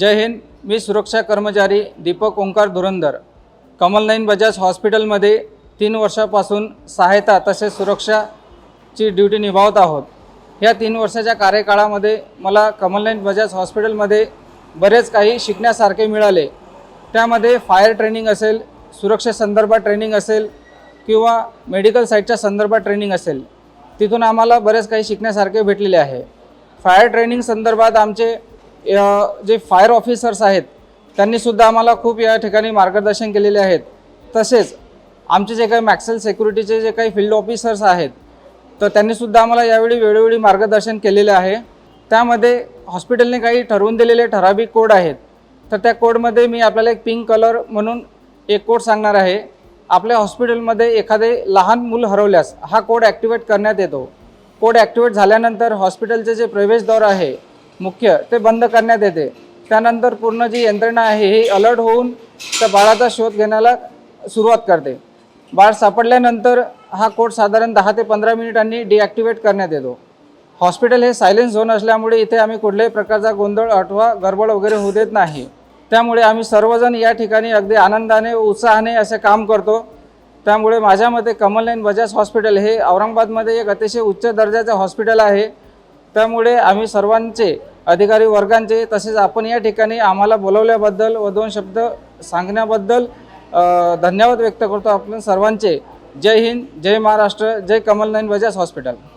जय हिंद मी सुरक्षा कर्मचारी दीपक ओंकार धुरंधर. कमलनाईन बजाज हॉस्पिटलमध्ये तीन वर्षापासून सहायता तसेच सुरक्षाची ड्युटी निभावत आहोत. या तीन वर्षाच्या कार्यकाळामध्ये मला कमलनाईन बजाज हॉस्पिटलमध्ये बरेच काही शिकण्यासारखे मिळाले. त्यामध्ये फायर ट्रेनिंग असेल सुरक्षेसंदर्भात ट्रेनिंग असेल किंवा मेडिकल साईटच्या संदर्भात ट्रेनिंग असेल तिथून आम्हाला बरेच काही शिकण्यासारखे भेटलेले आहे. फायर ट्रेनिंग संदर्भात आमचे जे फायर ऑफिसर्स आहेत त्यांनीसुद्धा आम्हाला खूप या ठिकाणी मार्गदर्शन केलेले आहेत. तसेच आमचे जे काही मॅक्सेल सेक्युरिटीचे जे काही फील्ड ऑफिसर्स आहेत तर त्यांनीसुद्धा आम्हाला यावेळी वेळोवेळी मार्गदर्शन केलेले आहे. त्यामध्ये हॉस्पिटलने काही ठरवून दिलेले ठराविक कोड आहेत. तर त्या कोडमध्ये मी आपल्याला एक पिंक कलर म्हणून एक कोड सांगणार आहे. आपल्या हॉस्पिटलमध्ये एखादे लहान मूल हरवल्यास हा कोड ॲक्टिवेट करण्यात येतो. कोड ॲक्टिवेट झाल्यानंतर हॉस्पिटलचे जे प्रवेशद्वार आहे मुख्य ते बंद करण्यात येते. त्यानंतर पूर्ण जी यंत्रणा आहे ही अलर्ट होऊन त्या बाळाचा शोध घेण्याला सुरुवात करते. बाळ सापडल्यानंतर हा कोड साधारण दहा ते पंधरा मिनिटांनी डिॲक्टिवेट करण्यात येतो. हॉस्पिटल हे सायलेन्स झोन असल्यामुळे इथे आम्ही कुठल्याही प्रकारचा गोंधळ अथवा गडबड वगैरे होऊ देत नाही. त्यामुळे आम्ही सर्वजण या ठिकाणी अगदी आनंदाने उत्साहाने असे काम करतो. त्यामुळे माझ्या मते कमल बजाज हॉस्पिटल हे औरंगाबादमध्ये एक अतिशय उच्च दर्जाचे हॉस्पिटल आहे. त्यामुळे आम्ही सर्वांचे अधिकारी वर्गांचे तसेच आपण या ठिकाणी आम्हाला बोलवल्याबद्दल व दोन शब्द सांगण्याबद्दल धन्यवाद व्यक्त करतो आपण सर्वांचे. जय हिंद जय महाराष्ट्र जय कमल नाईन बजाज हॉस्पिटल.